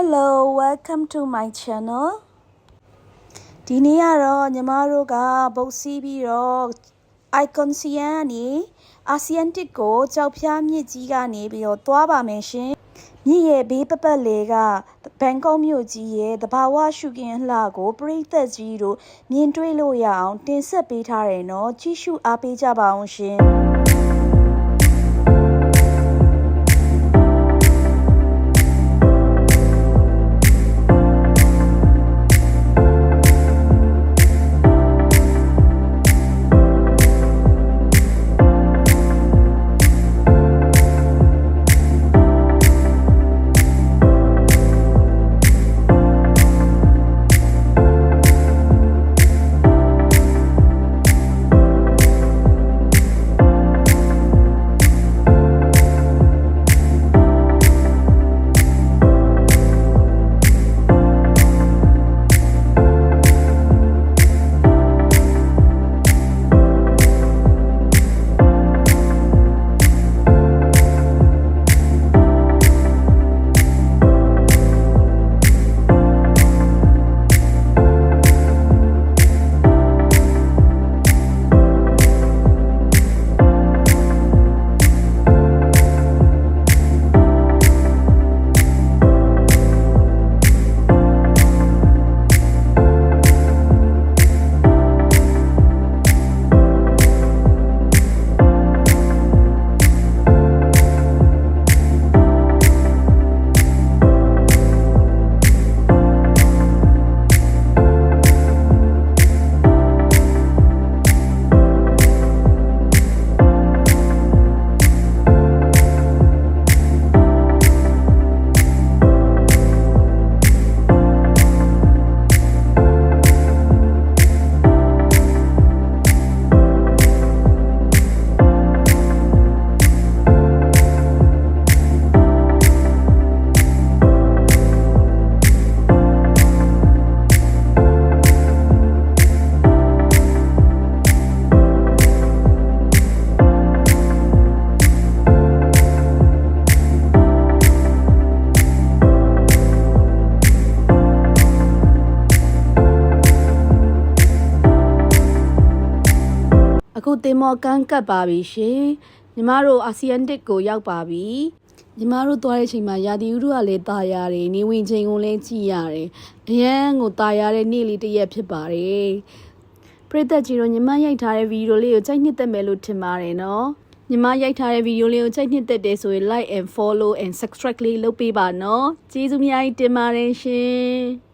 Hello welcome to my channel ဒီနေ့ကတော့ညီမတို့ကဘုတ်စီးပြီးတော့ icon စီယန်ကနေအာဆီယန်တစ်ကိုကြောက်ဖျားမြစ်ကြီးကနေပြီးတော့သွားပါမယ်ရှင်မြစ်ရဲ့ဘေးပပတ်လေကဘန်ကောက်မြို့ကြီးရဲ့တဘာဝရှုခင်းလှကိုပရိသတ်ကြီးတို့မြင်တွေ့လို့ရအောင်တင်ဆက်ပေးထားတယ်နော်ကြည့်ရှုအားပေးကြပါအောင်ရှင် အခုတင်မော်ကန်းကတ်ပါပြီရှင်ညီမတို့အာဆီယန်တစ်ကိုရောက်ပါပြီညီမတို့သွားတဲ့အချိန်မှာရာသီဥတုကလည်းตายရတယ်နေဝင်ချိန်ကိုလည်းကြည့်ရတယ်အရန်ကိုตายရတဲ့နေ့လေးတစ်ရက်ဖြစ်ပါတယ်ပရိသတ်ကြီးတို့ညီမရိုက်ထားတဲ့ဗီဒီယိုလေးကိုကြိုက်နှစ်သက်မယ်လို့ထင်ပါတယ်နော်ညီမရိုက်ထားတဲ့ဗီဒီယိုလေးကိုကြိုက်နှစ်သက်တယ်ဆိုရင် like and follow and subscribe လေးလုပ်ပေးပါနော်ကျေးဇူးအများကြီးတင်ပါတယ်ရှင်